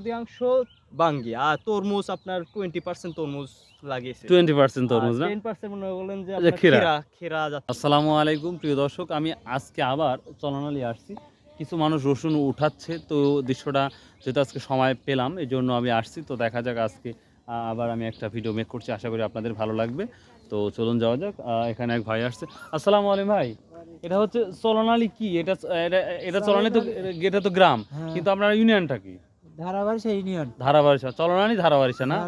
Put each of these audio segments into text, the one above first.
অধিকাংশ বাঙ্গি আর তরমুজ আপনার টোয়েন্টি পার্সেন্ট তরমুজ লাগিয়েছে। টোয়েন্টি পার্সেন্ট তরমুজ না? টেন পার্সেন্ট মনে করলেন যে যে আপনার ক্ষীরা। ক্ষীরা ক্ষীরা জাতীয় আসসালামু আলাইকুম প্রিয় দর্শক আমি আজকে আবার চলনালি আসছি। কিছু মানুষ রসুন উঠাচ্ছে তো দৃশ্যটা যেহেতু আজকে সময় পেলাম এই জন্য আমি আসছি। তো দেখা যাক আজকে আবার আমি একটা ভিডিও মেক করছি আশা করি আপনাদের ভালো লাগবে। তো চলুন যাওয়া যাক আহ, এখানে এক ভাই আসছে। আসসালামু আলাইকুম ভাই এটা হচ্ছে চলনালি কি? এটা এটা- এটা চলনালি তো এটা তো গ্রাম হ্যাঁ। কিন্তু আপনার ইউনিয়নটা কি? ধারাবাড়িশা ইউনিয়ন। ধারাবাড়িশা চলনালি ধারাবাড়িশা না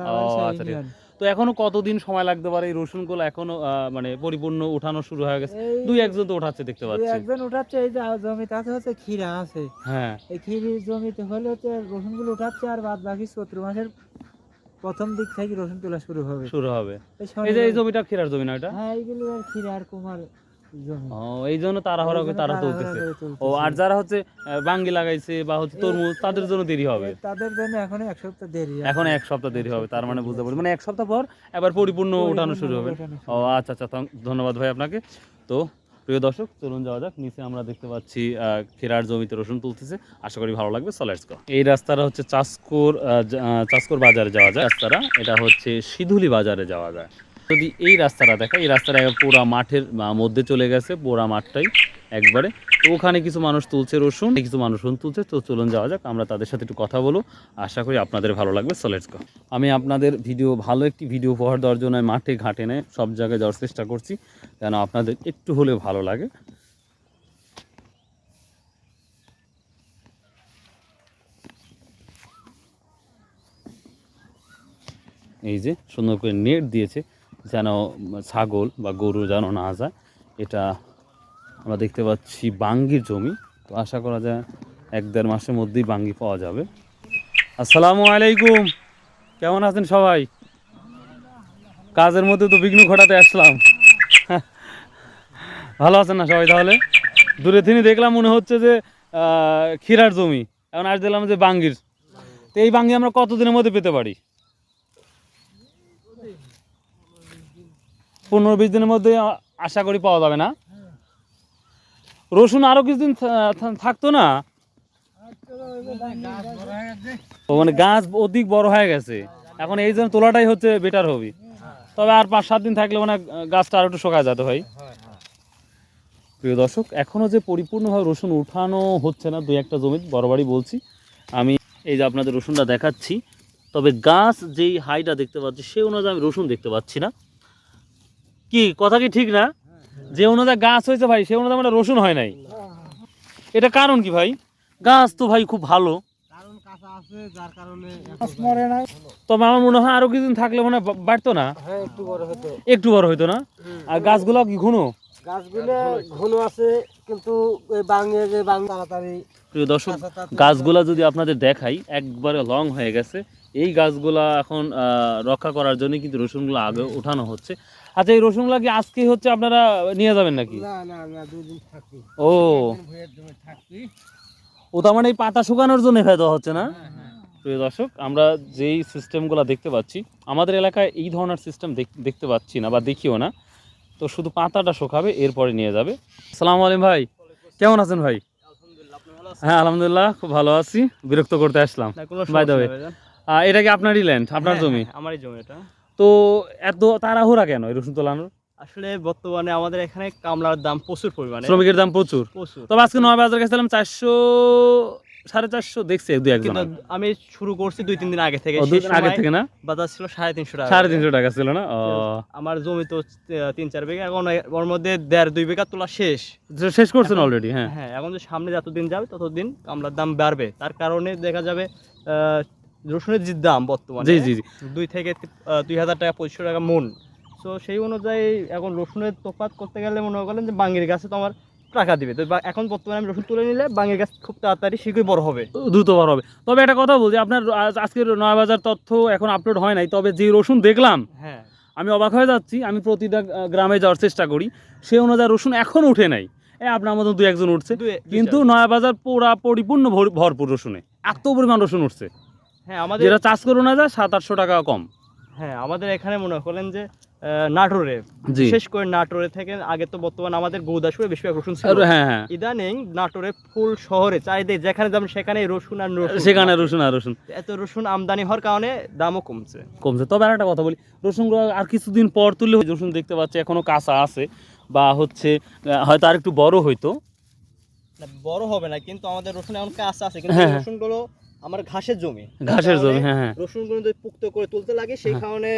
আচ্ছা ঠিক তো এখনও কতদিন সময় লাগতে পারে এই রসুনগুলো এখনও মানে পরিপূর্ণ উঠানো শুরু হয়ে গেছে। দুই একজন তো উঠাচ্ছে দেখতে পাচ্ছি। একজন উঠাচ্ছে এই যে জমিতে আছে হচ্ছে ক্ষীরা আছে। হ্যাঁ। এই ক্ষীরির জমিতে হলে হচ্ছে রসুনগুলো উঠাচ্ছে আর বাদ বাকি চৈত্র মাসের প্রথম দিক থেকে রসুন তোলা শুরু হবে। শুরু হবে। এই যে এই জমিটা ক্ষীরার জমি না এটা? হ্যাঁ এইগুলো আর ক্ষীরা আর কুমার জমি ও এই জন্য তাড়াহুড়া করে তারা তুলতেছে ও আর যারা হচ্ছে বাঙ্গি লাগাইছে বা হচ্ছে তরমুজ তাদের জন্য দেরি হবে? তাদের জন্য এখন এক সপ্তাহ দেরি এখন এক সপ্তাহ দেরি হবে তার মানে বুঝতে মানে এক সপ্তাহ পর পরিপূর্ণ শুরু হবে। ও আচ্ছা আচ্ছা ধন্যবাদ ভাই আপনাকে। তো প্রিয় দর্শক চলুন যাওয়া যাক। নিচে আমরা দেখতে পাচ্ছি আহ, ক্ষীরার জমিতে রসুন তুলতেছে। আশা করি ভালো লাগবে আসকো এই রাস্তাটা হচ্ছে চাষকোর আহ, চাষকোর বাজারে যাওয়া যায়। রাস্তাটা এটা হচ্ছে সিধুলি বাজারে যাওয়া যায়। যদি এই রাস্তাটা দেখা, এই রাস্তাটা পুরা মাঠের মধ্যে চলে গেছে পোড়া মাঠটাই একবারে। তো ওখানে কিছু মানুষ তুলছে রসুন কিছু মানুষ রসুন তুলছে, তো চলুন যাওয়া যাক, আমরা তাদের সাথে একটু কথা বলব। আশা করি আপনাদের ভালো লাগবে সলেটস গো আমি আপনাদের ভিডিও, ভালো একটি ভিডিও উপহার দেওয়ার জন্য মাঠে, ঘাটে নেয় সব জায়গায় যাওয়ার চেষ্টা করছি, যেন আপনাদের একটু হলেও ভালো লাগে। এই যে সুন্দর করে নেট দিয়েছে। যেন ছাগল বা গরু যেন না যায়, এটা আমরা দেখতে পাচ্ছি বাঙ্গির জমি। তো আশা করা যায় এক দেড় মাসের মধ্যেই বাঙ্গি পাওয়া যাবে। আসসালামু আলাইকুম। কেমন আছেন সবাই? কাজের মধ্যে তো বিঘ্ন ঘটাতে আসলাম। ভালো আছেন না সবাই তাহলে? দূরে তিনি দেখলাম মনে হচ্ছে যে ক্ষীরার জমি। এখন আজ দেখলাম যে বাঙ্গির। তো এই বাঙ্গি আমরা কতদিনের মধ্যে পেতে পারি? পনেরো বিশ দিনের মধ্যে আশা করি পাওয়া যাবে না। রসুন আরও কিছুদিন থাকতো না। ও মানে গাছ অধিক বড় হয়ে গেছে। এখন এই জন্য তোলাটাই হচ্ছে বেটার হবে তবে আর পাঁচ সাত দিন থাকলে মানে গাছটা আর একটু শোকায় যেত ভাই। প্রিয় দর্শক, এখনও যে পরিপূর্ণভাবে রসুন উঠানো হচ্ছে না, দুই একটা জমি বাড়ি বলছি। আমি এই যে আপনাদের রসুনটা দেখাচ্ছি, তবে গাছ যেই হাইটা দেখতে পাচ্ছি, সে অনুযায়ী আমি রসুন দেখতে পাচ্ছি না। কি কথা কি ঠিক না? যে অনুযায়ী গাছ হয়েছে ভাই সে অনুযায়ী মানে রসুন হয় নাই। এটা কারণ কি ভাই? গাছ তো ভাই খুব ভালো। তবে আমার মনে হয় আরও কিছুদিন থাকলে মনে হয় বাড়তো না? একটু বড় হইতো না? আর গাছগুলো কি ঘন? গাছগুলো ঘন আছে কিন্তু ওই যে বাং তাড়াতাড়ি। প্রিয় দর্শক গাছগুলা যদি আপনাদের দেখাই একবারে লং হয়ে গেছে। এই গাছগুলা এখন রক্ষা করার জন্য কিন্তু রসুনগুলো আগে উঠানো হচ্ছে। আচ্ছা এই রসুনগুলা কি আজকে হচ্ছে আপনারা নিয়ে যাবেন নাকি? না না না দুদিন থাকবি। ও। ও তার মানে এই পাতা শুকানোর জন্য দেওয়া হচ্ছে না? প্রিয় দর্শক আমরা যেই সিস্টেমগুলো দেখতে পাচ্ছি আমাদের এলাকায় এই ধরনের সিস্টেম দেখতে পাচ্ছি না বা দেখিও না। তো শুধু পাতাটা শুকাবে এরপরে নিয়ে যাবে। সালাম আলাইকুম ভাই। কেমন আছেন ভাই? হ্যাঁ আলহামদুলিল্লাহ খুব ভালো আছি। বিরক্ত করতে আসলাম এটা কি আপনারই ল্যান্ড আপনার হ্যাঁ, জমি? হ্যাঁ, আমারই জমি এটা। তো এত তাড়াহুড়া কেন এই রসুন তোলানোর? আসলে বর্তমানে আমাদের এখানে কামলার দাম প্রচুর পরিমাণে। শ্রমিকের দাম প্রচুর। প্রচুর। তবে আজকে নয় বাজার গেছিলাম চারশো সাড়ে চারশো দেখছি এক দু একজন আমি শুরু করছি দুই তিন দিন আগে থেকে। আগে থেকে না? বাজার ছিল সাড়ে তিনশো টাকা। সাড়ে তিনশো টাকা ছিল না? আমার জমি তো তিন চার বিঘা। এখন ওর মধ্যে দেড় দুই বিঘা তোলা শেষ। শেষ করছেন অলরেডি হ্যাঁ। হ্যাঁ এখন যে সামনে যতদিন যাবে ততদিন কামলার দাম বাড়বে। তার কারণে দেখা যাবে আহ, রসুনের যে দাম বর্তমানে জি জি জি। দুই থেকে দুই হাজার টাকা পঁচিশশো টাকা মন। তো সেই অনুযায়ী এখন রসুনের তোফাত করতে গেলে মনে করেন যে বাঙ্গির গাছে তো আমার টাকা দিবে। তো এখন বর্তমানে আমি রসুন তুলে নিলে বাঙ্গির গাছ খুব তাড়াতাড়ি শীঘ্রই বড় হবে। দ্রুত বড় হবে। তবে একটা কথা বলছি আপনার আজকের নয় বাজার তথ্য এখন আপলোড হয় নাই তবে যে রসুন দেখলাম হ্যাঁ। আমি অবাক হয়ে যাচ্ছি আমি প্রতিটা গ্রামে যাওয়ার চেষ্টা করি সেই অনুযায়ী রসুন এখন উঠে নাই। আপনার মতন দু একজন উঠছে কিন্তু। নয়া বাজার পুরা পরিপূর্ণ ভর- ভরপুর রসুনে এত পরিমাণ রসুন উঠছে। হ্যাঁ আমাদের যেটা চাষ করো না যায় সাত আটশো টাকা কম। হ্যাঁ আমাদের এখানে মনে করেন যে নাটোরে বিশেষ করে নাটোরে থেকে আগে তো বর্তমানে আমাদের গৌদাসপুরে বেশিরভাগ রসুন ছিল। আর হ্যাঁ হ্যাঁ। ইদানিং নাটোরে ফুল শহরে চারিদিকে যেখানে যাবেন সেখানে রসুন আর রসুন। সেখানে রসুন আর রসুন। এত রসুন আমদানি হওয়ার কারণে দামও কমছে। কমছে। তবে আর একটা কথা বলি রসুনগুলো আর কিছুদিন পর তুললে রসুন দেখতে পাচ্ছি এখনও কাঁচা আছে বা হচ্ছে হয়তো আর একটু বড় হইতো। বড় হবে না কিন্তু আমাদের রসুন এখন কাঁচা আছে কিন্তু হ্যাঁ। রসুনগুলো আমার ঘাসের জমি। ঘাসের জমি হ্যাঁ হ্যাঁ। রসুনগুলো যদি পুক্ত করে তুলতে লাগে সেই হ্যাঁ। কারণে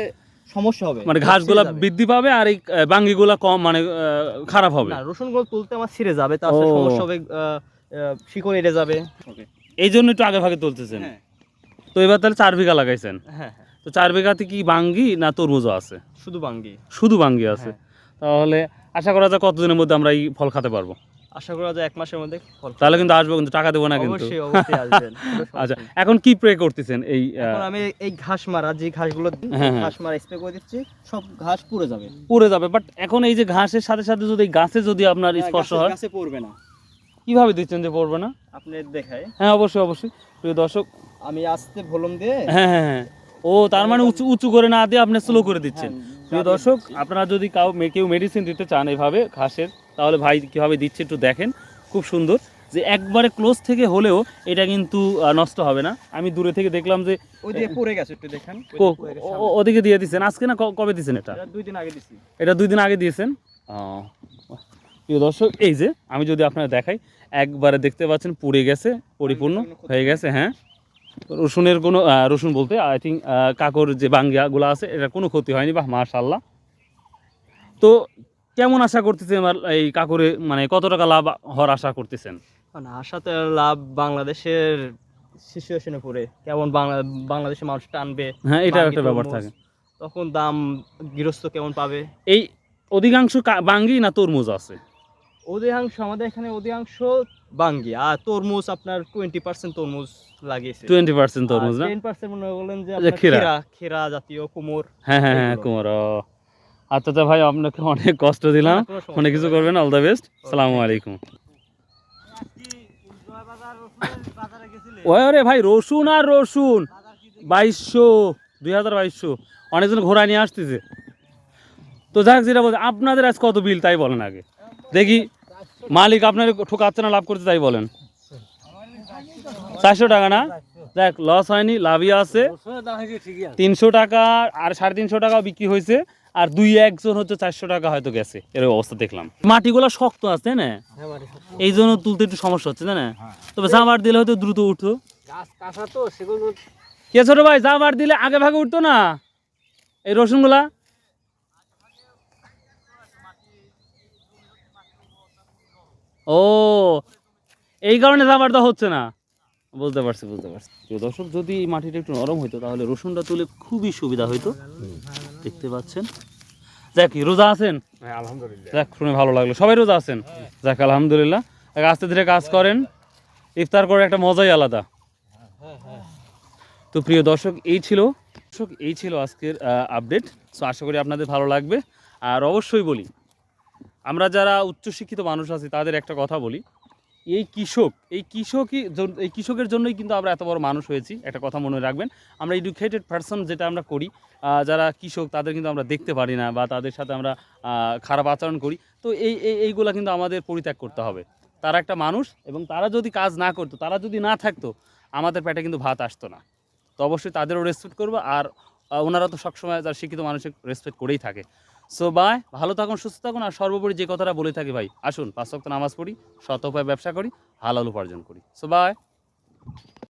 সমস্যা হবে। মানে ঘাসগুলা বৃদ্ধি পাবে আর এই বাঙ্গিগুলা কম মানে খারাপ হবে। না রসুনগুলো তুলতে আমার ছিঁড়ে যাবে তারপরে ও। সমস্যা হবে শিকড় এড়ে যাবে। এই জন্য একটু আগে ভাগে তুলতেছেন? হ্যাঁ। তো এবার তাহলে চার বিঘা লাগাইছেন? হ্যাঁ হ্যাঁ। তো চার বিঘাতে কি বাঙ্গি না তরমুজও আছে? শুধু বাঙ্গি। শুধু বাঙ্গি আছে। তাহলে আশা করা যায় কতদিনের মধ্যে আমরা এই ফল খেতে পারব? আশা করা যায় এক মাসের মধ্যে ফল তাহলে কিন্তু আসব কিন্তু টাকা দেবো না কিন্তু। অবশ্যই অবশ্যই আসবেন। আচ্ছা এখন কি প্রে করতেছেন এই এখন আমি এই ঘাস মারা যে ঘাসগুলো হ্যাঁ, হ্যাঁ। ঘাস মারা স্প্রে করে দিচ্ছি সব ঘাস পুড়ে যাবে। পুড়ে যাবে বাট এখন এই যে ঘাসের সাথে সাথে যদি গাছে যদি আপনার স্পর্শ হয় গাছে পড়বে না। কীভাবে দিচ্ছেন যে পড়বে না? আপনি দেখায় হ্যাঁ অবশ্যই অবশ্যই। প্রিয় দর্শক আমি আস্তে ভলুম দিয়ে হ্যাঁ হ্যাঁ হ্যাঁ। ও তার মানে উঁচু উঁচু করে না দিয়ে আপনি স্লো করে দিচ্ছেন। হ্যাঁ, প্রিয় দর্শক আপনারা যদি কাউ কেউ মেডিসিন দিতে চান এইভাবে ঘাসের তাহলে ভাই কীভাবে দিচ্ছে একটু দেখেন। খুব সুন্দর। যে একবারে ক্লোজ থেকে হলেও এটা কিন্তু নষ্ট হবে না। আমি দূরে থেকে দেখলাম যে পড়ে গেছে একটু দেখেন। ওদিকে দিয়ে দিচ্ছেন। আজকে না কবে দিচ্ছেন এটা? এটা দুই দিন আগে এটা দুই দিন আগে দিয়েছেন? প্রিয় দর্শক এই যে আমি যদি আপনারা দেখাই একবারে দেখতে পাচ্ছেন পুড়ে গেছে পরিপূর্ণ হয়ে গেছে হ্যাঁ। রসুনের কোনো রসুন বলতে আই থিঙ্ক কাকর যে বাঙ্গিয়াগুলো আছে এটা কোনো ক্ষতি হয়নি বা মাশাল্লাহ তো কেমন আশা করতেছেন এই কাকরে? মানে কত টাকা লাভ হওয়ার আশা করতেছেন? মানে আশাতে লাভ বাংলাদেশের সিচুয়েশনে পড়ে। কেমন বাংলা বাংলাদেশের মানুষ টানবে হ্যাঁ এটা একটা ব্যাপার তরমুজ, থাকে। তখন দাম গৃহস্থ কেমন পাবে? এই অধিকাংশ বাঙ্গি না তরমুজ আছে? অধিকাংশ আমাদের এখানে অধিকাংশ বাঙ্গি। আর তরমুজ আপনার টোয়েন্টি পার্সেন্ট তরমুজ লাগিয়েছে। টোয়েন্টি পার্সেন্ট তরমুজ না? টেন পার্সেন্ট মনে করলেন যে। ক্ষীরা। ক্ষীরা জাতীয় কুমোর। হ্যাঁ হ্যাঁ হ্যাঁ। কুমার। আচ্ছা আচ্ছা ভাই আপনাকে অনেক কষ্ট দিলাম। অনেক কিছু করবেন। অল দ্য বেস্ট সালামু আলাইকুম। ওই রে ভাই রসুন আর রসুন। বাইশশো দুই হাজার বাইশশো। অনেকজন ঘোরা নিয়ে আসতেছে। তো যাক যেটা বলছে আপনাদের আজ কত বিল তাই বলেন আগে। দেখি মালিক আপনার ঠোকাচ্ছে না লাভ করতে তাই বলেন। চারশো টাকা না? দেখ লস হয়নি লাভই আছে। তিনশো টাকা আর সাড়ে তিনশো টাকা বিক্রি হয়েছে। আর দুই একজন হচ্ছে চারশো টাকা হয়তো গেছে এর অবস্থা দেখলাম। মাটিগুলো শক্ত আছে তাই না? এই জন্য তুলতে একটু সমস্যা হচ্ছে তাই না? তবে জামার দিলে হয়তো দ্রুত উঠতো সেগুলো কে ছোট ভাই জামার দিলে আগে ভাগে উঠতো না? এই রসুনগুলা? ও এই কারণে জামার দেওয়া হচ্ছে না। বুঝতে পারছি বুঝতে পারছি। প্রিয় দর্শক যদি এই মাটিটা একটু নরম হতো তাহলে রসুনটা তুলে খুবই সুবিধা হতো দেখতে পাচ্ছেন? যাক রোজা আছেন? আলহামদুলিল্লাহ। যাক শুনে ভালো লাগল। সবাই রোজা আছেন? যাক আলহামদুলিল্লাহ। এক আস্তে ধীরে কাজ করেন। ইফতার করে একটা মজাই আলাদা। তো প্রিয় দর্শক এই ছিল দর্শক এই ছিল আজকের আপডেট সো আশা করি আপনাদের ভালো লাগবে। আর অবশ্যই বলি আমরা যারা উচ্চশিক্ষিত মানুষ আছি তাদের একটা কথা বলি। এই কৃষক, এই কৃষকই এই কৃষকের জন্যই কিন্তু আমরা এত বড় মানুষ হয়েছি, একটা কথা মনে রাখবেন। আমরা এডুকেটেড পারসন যেটা আমরা করি যারা কৃষক তাদের কিন্তু আমরা দেখতে পারি না বা তাদের সাথে আমরা খারাপ আচরণ করি। তো এই এইগুলো কিন্তু আমাদের পরিত্যাগ করতে হবে। তারা একটা মানুষ এবং তারা যদি কাজ না করতো, তারা যদি না থাকতো, আমাদের পেটে কিন্তু ভাত আসতো না। তো অবশ্যই তাদেরও রেসপেক্ট করব আর ওনারা তো সবসময় যারা শিক্ষিত মানুষের রেসপেক্ট করেই থাকে। সো বাই ভালো থাকুন, সুস্থ থাকুন, আর সর্বোপরি যে কথাটা বলে থাকি ভাই, আসুন, পাঁচ সপ্তাহ নামাজ পড়ি, শত উপায় ব্যবসা করি, হালাল উপার্জন করি। So by